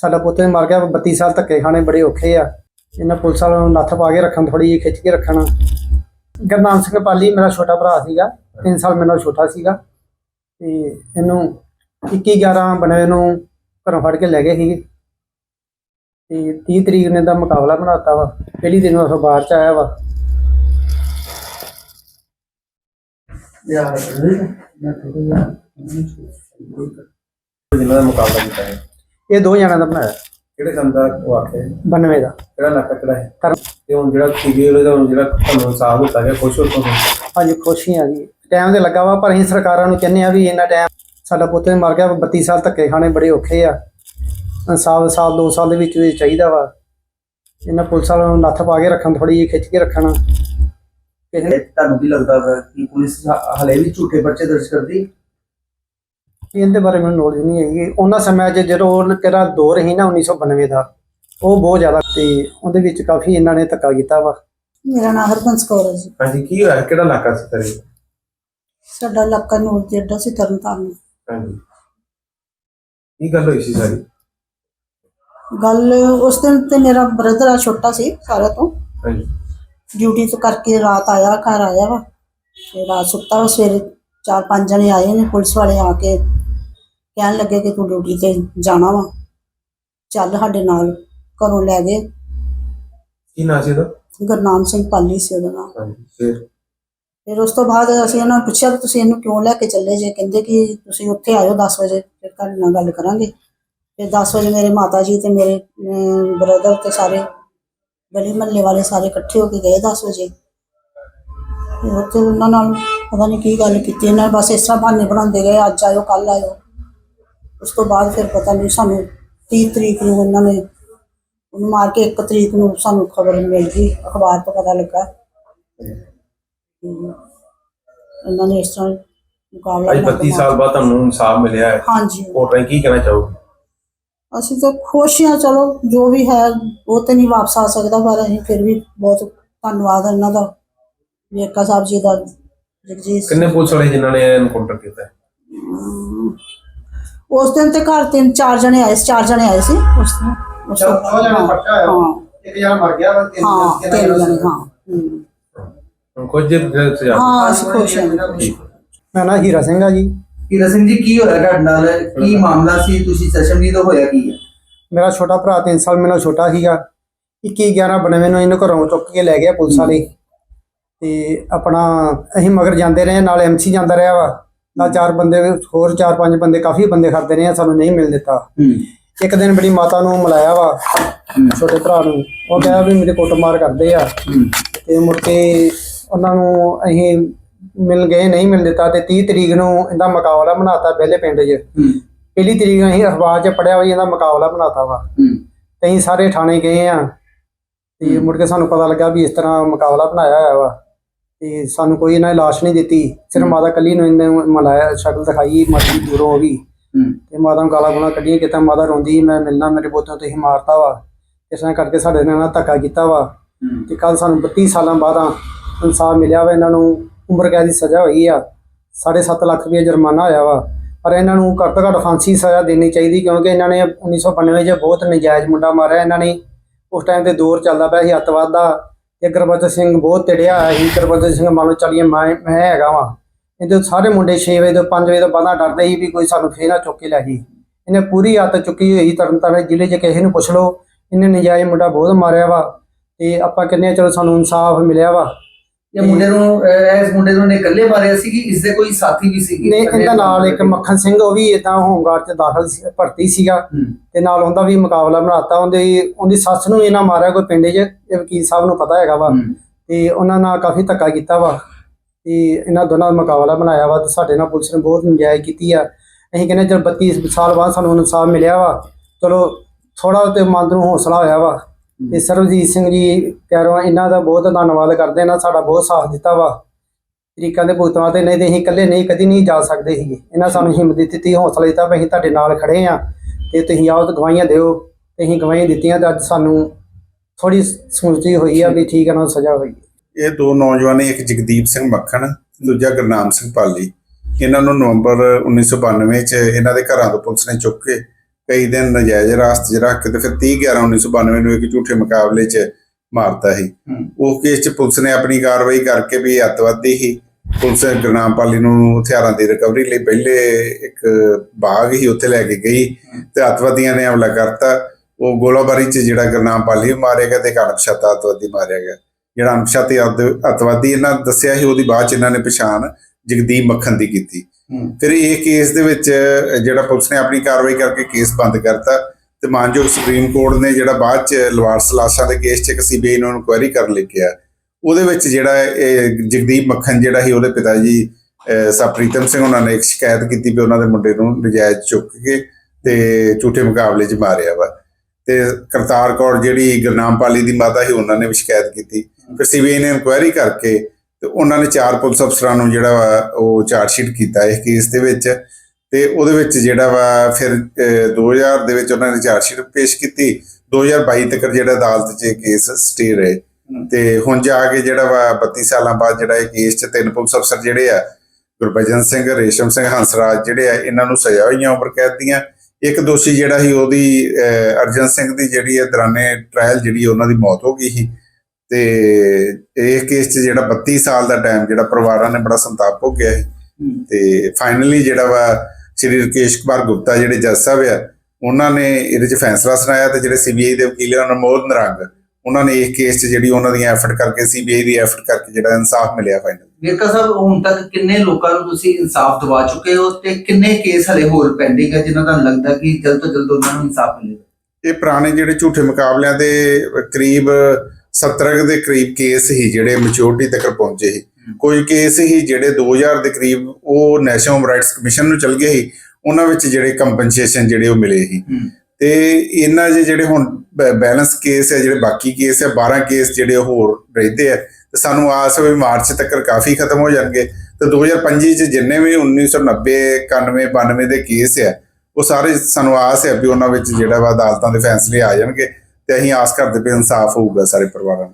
ਸਾਡਾ ਪੁੱਤ ਵੀ ਮਰ ਗਿਆ 32 ਸਾਲ ਧੱਕੇ ਖਾਣੇ ਬੜੇ ਔਖੇ ਆ। ਇਹਨਾਂ ਪੁਲਿਸ ਵਾਲਿਆਂ ਨੂੰ ਨੱਥ ਪਾ ਕੇ ਰੱਖਣ ਥੋੜੀ ਜਿਹੀ ਖਿੱਚ ਕੇ ਰੱਖਣ। ਗੁਰਨਾਮ ਸਿੰਘ ਪਾਲੀ ਮੇਰਾ ਛੋਟਾ ਭਰਾ ਸੀਗਾ 3 ਸਾਲ ਮੇਰੇ ਨਾਲ ਛੋਟਾ ਸੀਗਾ। ਤੇ ਇਹਨੂੰ 21 11 ਬਣੇ ਨੂੰ ਘਰੋਂ ਫੜ ਕੇ ਲੈ ਗਏ ਸੀਗੇ। ਤੇ 30 ਤਰੀਕ ਨੇ ਦਾ ਮੁਕਾਬਲਾ ਬਣਾਤਾ ਵਾ ਪਹਿਲੀ ਦਿਨ ਉਹ ਬਾਹਰ ਚ ਆਇਆ ਵਾ। ਜਿਨ੍ਹਾਂ ਦਾ ਮੁਕਾਬਲਾ ਕੀਤਾ ਹੈ ਇਹ ਦੋ ਜਣਾਂ ਦਾ ਬਣਾਇਆ। ਕਿਹੜੇ ਦਾ ਉਹ ਆਖਿਆ ਹੈ? 92 ਦਾ। ਕਿਹੜਾ ਇਲਾਕਾ ਕਿਹੜਾ ਹੈ ਕਰਨ ਤੇ ਹੁਣ ਜਿਹੜਾ ਸੀਗੇ ਉਹਦਾ ਹੁਣ ਜਿਹੜਾ ਤੁਹਾਨੂੰ ਇਨਸਾਫ ਦਿੱਤਾ ਗਿਆ ਖੁਸ਼ ਹੋ ਤੁਸੀਂ ਹਾਂਜੀ ਖੁਸ਼ੀ ਆ ਜੀ। ਟਾਈਮ ਤੇ ਲੱਗਾ ਵਾ ਪਰ ਅਸੀਂ ਸਰਕਾਰਾਂ ਨੂੰ ਕਹਿੰਦੇ ਆ ਵੀ ਇੰਨਾ ਟਾਈਮ ਸਾਡਾ ਪੁੱਤ ਵੀ ਮਰ ਗਿਆ 32 ਸਾਲ ਧੱਕੇ ਖਾਣੇ ਬੜੇ ਔਖੇ ਆ। ਇਨਸਾਫ ਸਾਲ ਦੋ ਸਾਲ ਦੇ ਵਿੱਚ ਵਿੱਚ ਚਾਹੀਦਾ ਵਾ। ਇਹਨਾਂ ਪੁਲਿਸ ਵਾਲਿਆਂ ਨੂੰ ਨੱਥ ਪਾ ਕੇ ਰੱਖਣ ਥੋੜੀ ਜਿਹੀ ਖਿੱਚ ਕੇ ਰੱਖਣ। ਕਿਸੇ ਨੇ ਤੁਹਾਨੂੰ ਕੀ ਲੱਗਦਾ ਹੈ ਕਿ ਪੁਲਿਸ ਹ- ਹਲੇ ਵੀ ਝੂਠੇ ਪਰਚੇ ਦਰਜ ਕਰਦੀ? ਇਹਦੇ ਬਾਰੇ ਮੈਨੂੰ ਨੌਲੇਜ ਨਹੀਂ ਹੈਗੀ। ਉਹਨਾਂ ਸਮਿਆਂ 'ਚ ਜਦੋਂ ਉਹ ਕਿਹੜਾ ਦੌਰ ਸੀ ਨਾ 1992 ਦਾ ਉਹ ਬਹੁਤ ਜ਼ਿਆਦਾ ਤੇ ਉਹਦੇ ਵਿੱਚ ਕਾਫੀ ਇਹਨਾਂ ਨੇ ਧੱਕਾ ਕੀਤਾ ਵਾ। ਮੇਰਾ ਨਾਮ ਹਰਬੰਸ ਕੌਰ ਹੈ ਜੀ। ਹਾਂਜੀ ਕੀ ਹੋਇਆ? ਕਿਹੜਾ ਇਲਾਕਾ ਸੀ ਤੇਰੇ? ਸਾਡਾ ਇਲਾਕਾ ਨੂਰ ਜੱਡਾ ਸੀ ਤਰਨਤਾਰਨ। ਹਾਂਜੀ। ਕੀ ਗੱਲ ਹੋਈ ਸੀ ਸਾਰੀ? ਗੱਲ ਉਸ ਦਿਨ ਤੇ ਮੇਰਾ ਬ੍ਰਦਰ ਆ ਛੋਟਾ ਸੀ ਸਾਰਿਆਂ ਤੋਂ। ਹਾਂਜੀ। ਡਿਊਟੀ ਤੋਂ ਕਰਕੇ ਰਾਤ ਆਇਆ ਘਰ ਆਇਆ ਵਾ। ਤੇ ਰਾਤ ਸੁੱਤਾ ਵਾ ਸਵੇਰੇ ਚਾਰ ਪੰਜ ਜਣੇ ਆਏ ਨੇ ਪੁਲਿਸ ਵਾਲੇ ਆ ਕੇ ਕਹਿਣ ਲੱਗੇ ਕਿ ਤੂੰ ਡਿਊਟੀ ਤੇ ਜਾਣਾ ਵਾ। ਚੱਲ ਸਾਡੇ ਨਾਲ ਘਰੋਂ ਲੈ ਗਏ। ਕੀ ਨਾਂ ਸੀ ਉਹਦਾ? ਗੁਰਨਾਮ ਸਿੰਘ ਪਾਲੀ ਸੀ ਉਹਦਾ ਨਾਮ। ਹਾਂਜੀ ਫਿਰ? ਫਿਰ ਉਸ ਤੋਂ ਬਾਅਦ ਅਸੀਂ ਉਹਨਾਂ ਨੂੰ ਪੁੱਛਿਆ ਵੀ ਤੁਸੀਂ ਇਹਨੂੰ ਕਿਉਂ ਲੈ ਕੇ ਚੱਲੇ ਜੇ? ਕਹਿੰਦੇ ਕਿ ਤੁਸੀਂ ਉੱਥੇ ਆਇਓ 10 ਵਜੇ ਫਿਰ ਤੁਹਾਡੇ ਨਾਲ ਗੱਲ ਕਰਾਂਗੇ। ਫਿਰ 10 ਵਜੇ ਮੇਰੇ ਮਾਤਾ ਜੀ ਤੇ ਮੇਰੇ ਬ੍ਰਦਰ ਤੇ ਸਾਰੇ ਗਲੀ ਮਹੱਲੇ ਵਾਲੇ ਸਾਰੇ ਇਕੱਠੇ ਹੋ ਕੇ ਗਏ 10 ਵਜੇ। ਫਿਰ ਉੱਥੇ ਉਹਨਾਂ ਨਾਲ ਪਤਾ ਨਹੀਂ ਕੀ ਗੱਲ ਕੀਤੀ। ਇਹਨਾਂ ਨੇ ਬਸ ਇਸ ਤਰ੍ਹਾਂ ਬਹਾਨੇ ਬਣਾਉਂਦੇ ਗਏ ਅੱਜ ਆਇਓ ਕੱਲ ਆਇਓ। ਉਸ ਤੋਂ ਬਾਅਦ ਫਿਰ ਪਤਾ ਨਹੀਂ ਸਾਨੂੰ 30 ਤਰੀਕ ਨੂੰ ਉਹਨਾਂ ਨੇ ਉਹਨੂੰ ਮਾਰ ਕੇ 1 ਤਰੀਕ ਨੂੰ ਸਾਨੂੰ ਖਬਰ ਮਿਲ ਗਈ ਅਖਬਾਰ ਤੋਂ ਪਤਾ ਲੱਗਾ। ਉਹਨਾਂ ਨੇ ਇਸ ਤਰ੍ਹਾਂ ਮੁਕਾਬਲਾ ਅੱਜ ਬਣਾ 32 ਕੇ ਸਾਲ ਬਾਅਦ ਤੁਹਾਨੂੰ ਇਨਸਾਫ ਮਿਲਿਆ ਹੈ। ਹਾਂਜੀ। ਕੋਰਟ ਨੇ ਕੀ ਕਹਿਣਾ ਚਾਹੋਗੇ? ਅਸੀਂ ਤਾਂ ਖੁਸ਼ ਹਾਂ ਚਲੋ ਜੋ ਵੀ ਹੈ ਉਹ ਤੇ ਨਹੀਂ ਵਾਪਸ ਆ ਸਕਦਾ ਪਰ ਅਸੀਂ ਫਿਰ ਵੀ ਬਹੁਤ ਧੰਨਵਾਦ ਇਹਨਾਂ ਦਾ ਵੇਰਕਾ ਸਾਹਿਬ ਜੀ ਦਾ ਜਗਜੀਤ। ਕਿੰਨੇ ਪੁਲਿਸ ਵਾਲੇ ਜਿਨ੍ਹਾਂ ਨੇ ਐਨਕਾਊਂਟਰ ਕੀਤਾ ਉਸ ਦਿਨ ਤੇ ਘਰ ਤਿੰਨ ਚਾਰ ਜਣੇ ਆਏ ਸੀ ਚਾਰ ਜਣੇ ਆਏ ਸੀ। ਉਸ ਦਿਨ ਉਸ ਤੋਂ- ਦੋ ਜਣੇ ਪਰਚਾ ਹੋਇਆ। ਹਾਂ। ਇੱਕ ਜਣਾ ਮਰ ਗਿਆ ਵਾ ਹਾਂ ਤਿੰਨ ਜਣੇ ਹਾਂ। ਹਮ, ਕੁਝ ਦਿਨ ਸਜ਼ਾ ਹਾਂ ਅਸੀਂ ਖੁਸ਼ ਹਾਂ। ਜੀ। ਮੈਂ ਨਾ ਹੀਰਾ ਸਿੰਘ ਆ ਜੀ। ਹੀਰਾ ਸਿੰਘ ਜੀ ਕੀ ਹੋਇਆ ਤੁਹਾਡੇ ਨਾਲ? ਕੀ ਮਾਮਲਾ ਸੀ? ਤੁਸੀਂ ਚਸ਼ਮਦੀਦ ਹੋਇਆ ਕੀ ਹੈ ਮੇਰਾ ਛੋਟਾ ਭਰਾ 3 ਸਾਲ ਮੇਰੇ ਨਾਲ ਛੋਟਾ ਸੀਗਾ। 21 11 ਬਣਵੇਂ ਨੂੰ ਇਹਨੂੰ ਘਰੋਂ ਚੁੱਕ ਕੇ ਲੈ ਗਿਆ ਪੁਲਿਸ ਵਾਲੇ। ਤੇ ਆਪਣਾ ਅਸੀਂ ਮਗਰ ਜਾਂਦੇ ਰਹੇ ਨਾਲ ਐਮਸੀ ਜਾਂਦਾ ਰਿਹਾ ਵਾ। ਨਾਲ ਚਾਰ ਬੰਦੇ ਹੋਰ ਚਾਰ ਪੰਜ ਬੰਦੇ ਕਾਫੀ ਬੰਦੇ ਖੜਦੇ ਆ, ਸਾਨੂੰ ਨਹੀਂ ਮਿਲ ਦਿੱਤਾ। ਇੱਕ ਦਿਨ ਬੜੀ ਮਾਤਾ ਨੂੰ ਮਿਲਾਇਆ ਵਾ ਛੋਟੇ ਭਰਾ ਨੂੰ। ਉਹ ਕਹਿੰਦਾ ਵੀ ਮੇਰੇ ਕੁੱਟਮਾਰ ਕਰਦੇ ਆ। ਤੇ ਮੁੜ ਕੇ ਉਹਨਾਂ ਨੂੰ ਅਸੀਂ ਮਿਲ ਗਏ ਨਹੀਂ ਮਿਲ ਦਿੱਤਾ। ਤੇ 30 ਤਰੀਕ ਨੂੰ ਇਹਦਾ ਮੁਕਾਬਲਾ ਬਣਾਤਾ ਪਹਿਲੇ ਪਿੰਡ 'ਚ। ਪਹਿਲੀ ਤਰੀਕ ਨੂੰ ਅਸੀਂ ਅਖਬਾਰ 'ਚ ਪੜਿਆ ਵੀ ਇਹਦਾ ਮੁਕਾਬਲਾ ਬਣਾਤਾ ਵਾ। ਤੇ ਅਸੀਂ ਸਾਰੇ ਥਾਣੇ ਗਏ ਆ। ਤੇ ਮੁੜ ਕੇ ਸਾਨੂੰ ਪਤਾ ਲੱਗਾ ਵੀ ਇਸ ਤਰ੍ਹਾਂ ਮੁਕਾਬਲਾ ਬਣਾਇਆ ਹੋਇਆ ਵਾ। ਤੇ ਸਾਨੂੰ ਕੋਈ ਇਹਨਾਂ ਨੇ ਲਾਸ਼ ਨਹੀਂ ਦਿੱਤੀ। ਸਿਰਫ ਮਾਤਾ ਕੱਲੀ ਨੂੰ ਇਹਨੇ ਮਲਾਇਆ ਸ਼ਕਲ ਦਿਖਾਈ ਮਾਤਾ ਦੂਰੋਂ ਹੋ ਗਈ। ਹੂੰ। ਤੇ ਮਾਤਾ ਨੂੰ ਗਾਲਾਂ ਗੁਲਾਂ ਕੱਢੀਆਂ ਕਿਤੇ ਮਾਤਾ ਰੋਂਦੀ ਮੈਂ ਮਿਲਣਾ ਮੇਰੇ ਪੁੱਤ ਨੂੰ ਤੁਸੀਂ ਮਾਰਤਾ ਵਾ। ਇਸ ਤਰ੍ਹਾਂ ਕਰਕੇ ਸਾਡੇ ਨਾਲ ਧੱਕਾ ਕੀਤਾ ਵਾ। ਤੇ ਕੱਲ ਸਾਨੂੰ 32 ਸਾਲਾਂ ਬਾਅਦ ਇਨਸਾਫ ਮਿਲਿਆ ਵਾ ਇਹਨਾਂ ਨੂੰ। ਉਮਰ ਕੈਦ ਦੀ ਸਜ਼ਾ ਹੋਈ ਆ। 7.5 ਲੱਖ ਰੁਪਏ ਜੁਰਮਾਨਾ ਹੋਇਆ ਵਾ। ਪਰ ਇਹਨਾਂ ਨੂੰ ਘੱਟ ਤੋਂ ਘੱਟ ਫਾਂਸੀ ਸਜ਼ਾ ਦੇਣੀ ਚਾਹੀਦੀ ਕਿਉਂਕਿ ਇਹਨਾਂ ਨੇ 1992 'ਚ ਬਹੁਤ ਨਜਾਇਜ਼ ਮੁੰਡਾ ਮਾਰਿਆ। ਇਹਨਾਂ ਨੇ ਉਸ ਟਾਈਮ ਤੇ ਦੌਰ ਚੱਲਦਾ ਪਿਆ ਸੀ ਅੱਤਵਾਦ ਦਾ। ਤੇ ਗੁਰਬਚਨ ਸਿੰਘ ਬਹੁਤ ਤੜਿਆ ਹੋਇਆ ਸੀ। ਗੁਰਬਚਨ ਸਿੰਘ ਮੰਨ ਲਓ ਚੱਲੀਏ ਮੈਂ ਮੈਂ ਹੈਗਾ ਵਾਂ। ਇਹਦੇ ਸਾਰੇ ਮੁੰਡੇ 6 ਵਜੇ ਤੋਂ 5 ਵਜੇ ਤੋਂ ਬਾਅਦ ਡਰਦੇ ਸੀ ਵੀ ਕੋਈ ਸਾਨੂੰ ਫੇਰ ਨਾ ਚੁੱਕ ਕੇ ਲੈ ਜੀ ਇਹਨੇ ਪੂਰੀ ਹੱਤ ਚੁੱਕੀ ਹੋਈ ਤਰਨਤਾਰਨ ਜ਼ਿਲ੍ਹੇ 'ਚ, ਕਿਸੇ ਨੂੰ ਪੁੱਛ ਲਓ। ਇਹਨੇ ਨਜਾਇਜ਼ ਮੁੰਡਾ ਬਹੁਤ ਮਾਰਿਆ ਵਾ। ਤੇ ਆਪਾਂ ਕਹਿੰਦੇ ਹਾਂ, ਚਲੋ ਸਾਨੂੰ ਇਨਸਾਫ ਮਿਲਿਆ ਵਾ। ਇਹ ਮੁੰਡੇ ਨੂੰ ਅਹ, ਇਸ ਮੁੰਡੇ ਨੂੰ ਨੇ ਇਕੱਲੇ ਮਾਰਿਆ ਸੀ ਕਿ ਇਸ ਦੇ ਕੋਈ ਸਾਥੀ ਵੀ ਸੀ? ਨੇ ਇਹਦਾ ਨਾਲ ਇੱਕ ਮੱਖਣ ਸਿੰਘ ਉਹ ਵੀ ਇਦਾਂ ਹੋਮਗਾਰਡ 'ਚ ਦਾਖਲ ਸੀ ਭਰਤੀ ਸੀਗਾ। ਹੂੰ। ਤੇ ਨਾਲ ਉਹਦਾ ਵੀ ਮੁਕਾਬਲਾ ਬਣਾਤਾ। ਉਹਦੀ ਉਹਦੀ ਸੱਸ ਨੂੰ ਇਹਨਾਂ ਮਾਰਿਆ ਕੋਈ ਪਿੰਡ 'ਚ ਇਹ ਵਕੀਲ ਸਾਹਿਬ ਨੂੰ ਪਤਾ ਹੈਗਾ ਵਾ। ਹੂੰ। ਤੇ ਉਹਨਾਂ ਨਾਲ ਕਾਫੀ ਧੱਕਾ ਕੀਤਾ ਵਾ। ਤੇ ਇਹਨਾਂ ਦੋਨਾਂ ਦਾ ਮੁਕਾਬਲਾ ਬਣਾਇਆ ਵਾ ਤੇ ਸਾਡੇ ਨਾਲ ਪੁਲਿਸ ਨੇ ਬਹੁਤ ਨਜਾਇਜ਼ ਕੀਤੀ ਆ। ਅਸੀਂ ਕਹਿੰਦੇ ਜਦ 32 ਸਾਲ ਬਾਅਦ ਸਾਨੂੰ ਇਨਸਾਫ ਮਿਲਿਆ ਵਾ। ਚਲੋ ਥੋੜਾ ਤੇ ਮਨ ਨੂੰ ਹੌਸਲਾ ਹੋਇਆ ਵਾ। ਤੇ ਸਰਬਜੀਤ ਸਿੰਘ ਜੀ ਪਿਆਰੋ ਇਹਨਾਂ ਦਾ ਬਹੁਤ ਧੰਨਵਾਦ ਕਰਦੇ ਨਾ ਸਾਡਾ ਬਹੁਤ ਸਾਥ ਦਿੱਤਾ ਵਾ। ਤਰੀਕਾਂ ਦੇ ਭੁਗਤਵਾ ਤੇ ਨਹੀਂ ਤੇ ਅਸੀਂ ਇਕੱਲੇ ਨਹੀਂ ਕਦੀ ਨਹੀਂ ਜਾ ਸਕਦੇ ਸੀਗੇ। ਇਹਨਾਂ ਸਾਨੂੰ ਹਿੰਮਤ ਦਿੱਤੀ ਹੌਸਲਾ ਦਿੱਤਾ ਵੀ ਅਸੀਂ ਤੁਹਾਡੇ ਨਾਲ ਖੜੇ ਆ ਤੇ ਤੁਸੀਂ ਆਓ ਤੇ ਗਵਾਹੀਆਂ ਦਿਓ। ਤੇ ਅਸੀਂ ਗਵਾਹੀਆਂ ਦਿੱਤੀਆਂ ਤੇ ਅੱਜ ਸਾਨੂੰ ਥੋੜੀ ਸਮਝੀ ਹੋਈ ਆ ਵੀ ਠੀਕ ਹੈ ਨਾ ਸਜ਼ਾ ਹੋਈ ਇਹ ਦੋ ਨੌਜਵਾਨ ਇੱਕ ਜਗਦੀਪ ਸਿੰਘ ਮੱਖਣ ਦੂਜਾ ਗੁਰਨਾਮ ਸਿੰਘ ਪਾਲੀ। ਇਹਨਾਂ ਨੂੰ ਨਵੰਬਰ 1992 ਚ ਇਹਨਾਂ ਦੇ ਘਰਾਂ ਤੋਂ ਪੁਲਿਸ ਨੇ ਚੁੱਕ ਕੇ ਕਈ ਦਿਨ ਨਜਾਇਜ਼ ਰਾਸਤੇ 'ਚ ਰੱਖ ਕੇ ਤੇ ਫਿਰ 30 11 1992 ਨੂੰ ਇੱਕ ਝੂਠੇ ਮੁਕਾਬਲੇ 'ਚ ਮਾਰਤਾ ਸੀ। ਉਹ ਕੇਸ 'ਚ ਪੁਲਿਸ ਨੇ ਆਪਣੀ ਕਾਰਵਾਈ ਕਰਕੇ ਵੀ ਅੱਤਵਾਦੀ ਹੀ ਪੁਲਿਸ ਗੁਰਨਾਮ ਪਾਲੀ ਨੂੰ ਹਥਿਆਰਾਂ ਦੀ ਰਿਕਵਰੀ ਲਈ ਪਹਿਲੇ ਇੱਕ ਬਾਗ ਹੀ ਉੱਥੇ ਲੈ ਕੇ ਗਈ ਤੇ ਅੱਤਵਾਦੀਆਂ ਨੇ ਹਮਲਾ ਕਰਤਾ। ਉਹ ਗੋਲਾਬਾਰੀ 'ਚ ਜਿਹੜਾ ਗੁਰਨਾਮ ਪਾਲੀ ਮਾਰਿਆ ਗਿਆ ਤੇ ਇੱਕ ਅਣਪਛਾਤਾ ਅੱਤਵਾਦੀ ਮਾਰਿਆ ਗਿਆ। ਜਿਹੜਾ ਅਣਪਛਾਤੇ ਅੱਤ- ਅੱਤਵਾਦੀ ਇਹਨਾਂ ਦੱਸਿਆ ਸੀ ਉਹਦੀ ਬਾਅਦ 'ਚ ਇਹਨਾਂ ਨੇ ਪਛਾਣ ਜਗਦੀਪ ਮੱਖਣ ਦੀ ਕੀਤੀ। ਫਿਰ ਇਹ ਕੇਸ ਦੇ ਵਿੱਚ ਜਿਹੜਾ ਪੁਲਿਸ ਨੇ ਆਪਣੀ ਕਾਰਵਾਈ ਕਰਕੇ ਕੇਸ ਬੰਦ ਕਰਤਾ ਤੇ ਮਾਨਯੋਗ ਸੁਪਰੀਮ ਕੋਰਟ ਨੇ ਜਿਹੜਾ ਬਾਅਦ ਚ ਲਵਾਰਸ ਲਾਸ਼ਾਂ ਦੇ ਕੇਸ ਚ ਇੱਕ ਸੀਬੀਆਈ ਨੂੰ ਇਨਕੁਆਇਰੀ ਕਰਨ ਲਈ ਕਿਹਾ ਉਹਦੇ ਵਿੱਚ ਜਿਹੜਾ ਇਹ ਜਗਦੀਪ ਮੱਖਣ ਜਿਹੜਾ ਸੀ ਉਹਦੇ ਪਿਤਾ ਜੀ ਸਪ੍ਰੀਤਮ ਸਿੰਘ ਉਹਨਾਂ ਨੇ ਇੱਕ ਸ਼ਿਕਾਇਤ ਕੀਤੀ ਵੀ ਉਹਨਾਂ ਦੇ ਮੁੰਡੇ ਨੂੰ ਨਜਾਇਜ਼ ਚੁੱਕ ਕੇ ਤੇ ਝੂਠੇ ਮੁਕਾਬਲੇ 'ਚ ਮਾਰਿਆ ਵਾ। ਤੇ ਕਰਤਾਰ ਕੌਰ ਜਿਹੜੀ ਗੁਰਨਾਮ ਪਾਲੀ ਦੀ ਮਾਤਾ ਸੀ ਉਹਨਾਂ ਨੇ ਵੀ ਸ਼ਿਕਾਇਤ ਕੀਤੀ। ਫਿਰ ਸੀਬੀਆਈ ਨੇ ਇਨਕੁਆਇਰੀ ਕਰਕੇ ਤੇ ਉਹਨਾਂ ਨੇ ਚਾਰ ਪੁਲਿਸ ਅਫਸਰਾਂ ਨੂੰ ਜਿਹੜਾ ਵਾ ਉਹ ਚਾਰਜ ਸ਼ੀਟ ਕੀਤਾ ਇਸ ਕੇਸ ਦੇ ਵਿੱਚ ਤੇ ਉਹਦੇ ਵਿੱਚ ਜਿਹੜਾ ਵਾ ਫਿਰ ਅਹ, 2000 ਦੇ ਵਿੱਚ ਉਹਨਾਂ ਨੇ ਚਾਰਜ ਸ਼ੀਟ ਪੇਸ਼ ਕੀਤੀ। 2022 ਤੱਕ ਜਿਹੜਾ ਅਦਾਲਤ 'ਚ ਇਹ ਕੇਸ ਸਟੇ ਰਹੇ। ਤੇ ਹੁਣ ਜਾ ਕੇ ਜਿਹੜਾ ਵਾ 32 ਸਾਲਾਂ ਬਾਅਦ ਜਿਹੜਾ ਇਹ ਕੇਸ 'ਚ ਤਿੰਨ ਪੁਲਿਸ ਅਫਸਰ ਜਿਹੜੇ ਆ ਗੁਰਭਜਨ ਸਿੰਘ ਰੇਸ਼ਮ ਸਿੰਘ ਹੰਸਰਾਜ ਜਿਹੜੇ ਆ ਇਹਨਾਂ ਨੂੰ ਸਜ਼ਾ ਹੋਈਆਂ ਉਮਰ ਕੈਦ ਦੀਆਂ। ਇੱਕ ਦੋਸ਼ੀ ਜਿਹੜਾ ਸੀ ਉਹਦੀ ਅਰਜਨ ਸਿੰਘ ਦੀ ਜਿਹੜੀ ਹੈ ਦੌਰਾਨੇ ਟ੍ਰਾਇਲ ਜਿਹੜੀ ਉਹਨਾਂ ਦੀ ਮੌਤ ਹੋ ਗਈ ਸੀ। ਤੇ ਇਹ ਕੇਸ 'ਚ ਜਿਹੜਾ 32 ਸਾਲ ਦਾ ਟਾਈਮ ਜਿਹੜਾ ਪਰਿਵਾਰਾਂ ਨੇ ਬੜਾ ਸੰਤਾਪ ਭੋਗਿਆ ਸੀ। ਤੇ ਫਾਈਨਲੀ ਜਿਹੜਾ ਵਾ ਸ਼੍ਰੀ ਰਕੇਸ਼ ਕੁਮਾਰ ਗੁਪਤਾ ਜਿਹੜੇ ਜੱਜ ਸਾਹਿਬ ਆ ਉਹਨਾਂ ਨੇ ਇਹਦੇ 'ਚ ਫੈਸਲਾ ਸੁਣਾਇਆ ਤੇ ਜਿਹੜੇ ਸੀਬੀਆਈ ਦੇ ਵਕੀਲ ਆ ਅਨਮੋਲ ਨਰੰਗ ਉਹਨਾਂ ਨੇ ਇਸ ਕੇਸ 'ਚ ਜਿਹੜੀ ਉਹਨਾਂ ਦੀਆਂ ਐਫਰਟ ਕਰਕੇ ਸੀਬੀਆਈ ਦੀ ਐਫਰਟ ਕਰਕੇ ਜਿਹੜਾ ਇਨਸਾਫ ਮਿਲਿਆ ਫਾਈਨਲ ਵੇਰਕਾ ਸਾਹਿਬ ਹੁਣ ਤੱਕ ਕਿੰਨੇ ਲੋਕਾਂ ਨੂੰ ਤੁਸੀਂ ਇਨਸਾਫ ਦਿਵਾ ਚੁੱਕੇ ਹੋ ਤੇ ਕਿੰਨੇ ਕੇਸ ਹਲੇ ਹੋਰ ਪੈਂਡਿੰਗ ਹੈ ਜਿਨ੍ਹਾਂ ਦਾ ਲੱਗਦਾ ਕਿ ਜਲਦ ਤੋਂ ਜਲਦ ਉਹਨਾਂ ਨੂੰ ਇਨਸਾਫ ਮਿਲੇਗਾ ਇਹ ਪੁਰਾਣੇ ਜਿਹੜੇ ਝੂਠੇ ਮੁਕਾਬਲਿਆਂ ਦੇ ਕਰੀਬ 70 ਕੁ ਦੇ ਕਰੀਬ ਕੇਸ ਹੀ ਜਿਹੜੇ ਮੈਚੁਰਿਟੀ ਤੱਕ ਪਹੁੰਚੇ ਸੀ। ਕੋਈ ਕੇਸ ਹੀ ਜਿਹੜੇ 2000 ਦੇ ਕਰੀਬ ਉਹ ਨੈਸ਼ਨਲ ਰਾਈਟਸ ਕਮਿਸ਼ਨ ਨੂੰ ਚਲ ਗਏ ਸੀ ਉਹਨਾਂ ਵਿੱਚ ਜਿਹੜੇ ਕੰਪਨਸੇਸ਼ਨ ਜਿਹੜੇ ਉਹ ਮਿਲੇ ਸੀ। ਹੂੰ। ਤੇ ਇਹਨਾਂ ਦੇ ਜਿਹੜੇ ਹੁਣ ਬੈਲੈਂਸ ਕੇਸ ਹੈ ਜਿਹੜੇ ਬਾਕੀ ਕੇਸ ਹੈ 12 ਕੇਸ ਜਿਹੜੇ ਹੋਰ ਰਹਿੰਦੇ ਆ ਤੇ ਸਾਨੂੰ ਆਸ ਹੈ ਵੀ ਮਾਰਚ ਤੱਕ ਕਾਫੀ ਖਤਮ ਹੋ ਜਾਣਗੇ। ਤੇ 2025 ਚ ਜਿੰਨੇ ਵੀ 1990 91 92 ਦੇ ਕੇਸ ਆ ਉਹ ਸਾਰੇ ਸਾਨੂੰ ਆਸ ਹੈ ਵੀ ਉਹਨਾਂ ਵਿੱਚ ਜਿਹੜਾ ਵਾ ਅਦਾਲਤਾਂ ਦੇ ਫੈਸਲੇ ਆ ਜਾਣਗੇ। ਤੇ ਅਸੀਂ ਆਸ ਕਰਦੇ ਪਏ ਇਨਸਾਫ ਹੋਊਗਾ ਸਾਰੇ ਪਰਿਵਾਰਾਂ ਨਾਲ।